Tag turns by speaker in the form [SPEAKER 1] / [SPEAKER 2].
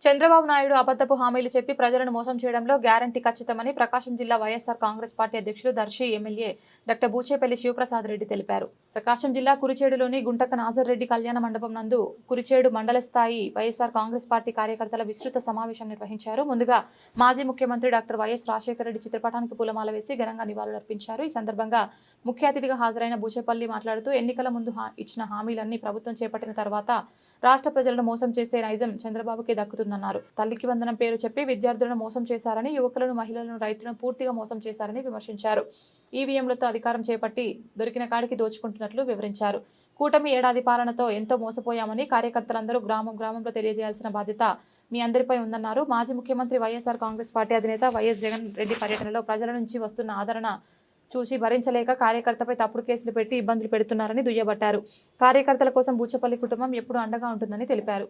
[SPEAKER 1] చంద్రబాబు నాయుడు అబద్దపు హామీలు చెప్పి ప్రజలను మోసం చేయడంలో గ్యారంటీ ఖచ్చితమని ప్రకాశం జిల్లా వైఎస్ఆర్ కాంగ్రెస్ పార్టీ అధ్యక్షులు దర్శి ఎమ్మెల్యే డాక్టర్ బూచేపల్లి శివప్రసాద్ రెడ్డి తెలిపారు. ప్రకాశం జిల్లా కురిచేడులోని గుంటక నాజర్ రెడ్డి కళ్యాణ మండపం నందు కురిచేడు మండల స్థాయి వైఎస్ఆర్ కాంగ్రెస్ పార్టీ కార్యకర్తల విస్తృత సమావేశం నిర్వహించారు. ముందుగా మాజీ ముఖ్యమంత్రి డాక్టర్ వైఎస్ రాజశేఖర రెడ్డి చిత్రపటానికి పూలమాల వేసి ఘనంగా నివాళులర్పించారు. ఈ సందర్భంగా ముఖ్య అతిథిగా హాజరైన బూచేపల్లి మాట్లాడుతూ ఎన్నికల ముందు హా- ఇచ్చిన హామీలన్నీ ప్రభుత్వం చేపట్టిన తర్వాత రాష్ట్ర ప్రజలను మోసం చేసే నైజం చంద్రబాబుకే దక్కుతుందన్నారు తల్లికి వందనం పేరు చెప్పి విద్యార్థులను మోసం చేశారని యువకులను మహిళలను రైతులను పూర్తిగా మోసం చేశారని విమర్శించారు. ఈవీఎంలతో అధికారం చేపట్టి దొరికిన కాడికి దోచుకుంటున్నట్లు వివరించారు. కూటమి ఏడాది పాలనతో ఎంతో మోసపోయామని కార్యకర్తలందరూ గ్రామం గ్రామంలో తెలియజేయాల్సిన బాధ్యత మీ అందరిపై ఉందన్నారు. మాజీ ముఖ్యమంత్రి వైఎస్ఆర్ కాంగ్రెస్ పార్టీ అధినేత వైఎస్ జగన్ రెడ్డి పర్యటనలో ప్రజల నుంచి వస్తున్న ఆదరణ చూసి భరించలేక కార్యకర్తపై తప్పుడు కేసులు పెట్టి ఇబ్బందులు పెడుతున్నారని దుయ్యబట్టారు. కార్యకర్తల కోసం బూచపల్లి కుటుంబం ఎప్పుడూ అండగా ఉంటుందని తెలిపారు.